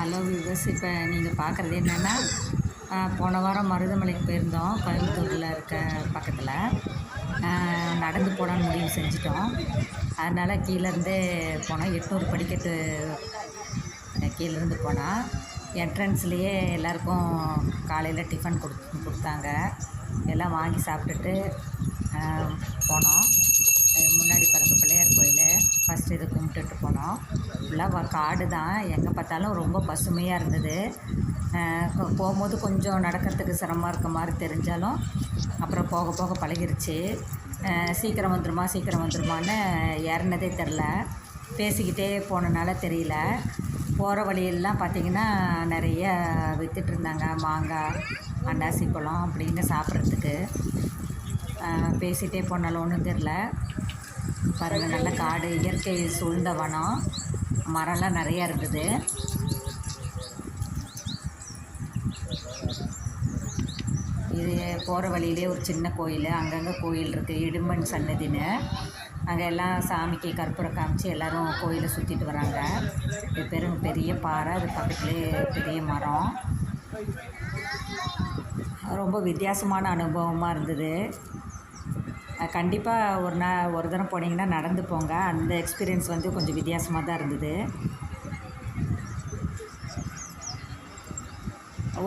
Hello விவஸ் இப்போ நீங்கள் பார்க்குறது என்னென்னா போன வாரம் மருதமலைக்கு போயிருந்தோம். கோயம்புத்தூரில் இருக்க பக்கத்தில். நடந்து போகலான்னு முடிவு செஞ்சிட்டோம். அதனால் கீழேருந்தே போனோம். எட்நூறு படிக்கட்டு கீழேருந்து போனால் என்ட்ரன்ஸ்லேயே எல்லாருக்கும் காலையில் டிஃபன் கொடு கொடுத்தாங்க. எல்லாம் வாங்கி சாப்பிட்டுட்டு போனோம். முன்னாடி பிறந்த பிள்ளையார் கோயில். ஃபஸ்ட்டு கும்பிட்டுட்டு போனோம். ஃபுல்லாக காடு தான். எங்கே பார்த்தாலும் ரொம்ப பசுமையாக இருந்தது. போகும்போது கொஞ்சம் நடக்கிறதுக்கு சிரமமாக இருக்க மாதிரி தெரிஞ்சாலும் அப்புறம் போக போக பழகிருச்சு. சீக்கிரம் வந்துருமா சீக்கிரம் வந்துருமான்னு ஏறினதே தெரில. பேசிக்கிட்டே போனனால தெரியல. போகிற வழியெல்லாம் பார்த்திங்கன்னா நிறைய விற்றுட்ருந்தாங்க இருந்தாங்க. மாங்காய் அன்னாசி பழம் அப்படின்னு சாப்பிட்றதுக்கு. பேசிகிட்டே போனாலும் ஒன்றும் தெரில. பாருங்கள் நல்ல காடு இயற்கை சூழ்ந்த வனம் மரம்லாம் நிறையா இருக்குது. இது போகிற வழியிலே ஒரு சின்ன கோயில். அங்கங்கே கோயில் இருக்குது இடும்பன் சன்னதின்னு. அங்கே எல்லாம் சாமிக்கு கற்பூரம் காமிச்சு எல்லோரும் கோயிலை சுற்றிட்டு வராங்க. இது பெரும் பெரிய பாறை அது பக்கத்துலேயே பெரிய மரம். ரொம்ப வித்தியாசமான அனுபவமாக இருந்தது. கண்டிப்பாக ஒரு நாள் ஒரு தடவை போனீங்கன்னா நடந்து போங்க. அந்த எக்ஸ்பீரியன்ஸ் வந்து கொஞ்சம் வித்தியாசமாக தான் இருந்தது.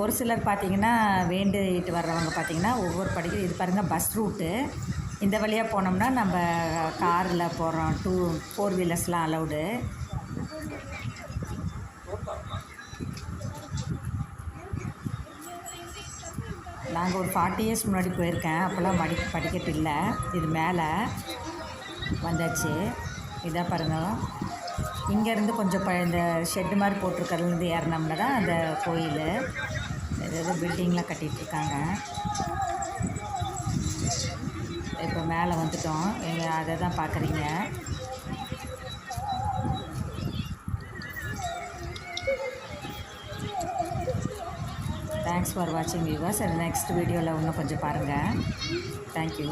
ஒரு சிலர் பார்த்தீங்கன்னா வேண்டிட்டு வர்றவங்க பார்த்தீங்கன்னா ஒவ்வொரு படிக்க இது பாருங்கள் பஸ் ரூட்டு இந்த வழியாக போனோம்னா நம்ம காரில் போகிறோம் டூ ஃபோர் வீலர்ஸ்லாம் அலௌடு நாங்கள் ஒரு ஃபார்ட்டி இயர்ஸ் முன்னாடி போயிருக்கேன். அப்போல்லாம் மடி படிக்கட்டு இல்லை. இது மேலே வந்தாச்சு. இதாக பாருங்கள் இங்கேருந்து கொஞ்சம் ப இந்த ஷெட்டு மாதிரி போட்டிருக்கறதுலேருந்து ஏறினோம்னா தான் அந்த கோயில். ஏதாவது பில்டிங்லாம் கட்டிகிட்ருக்காங்க இப்போ மேலே வந்துட்டோம். எங்கள் அதை தான் பார்க்குறீங்க தேங்க்ஸ் ஃபார் வாட்சிங் வியூவர்ஸ் நெக்ஸ்ட் வீடியோவில் இன்னும் கொஞ்சம் பாருங்கள் தேங்க்யூ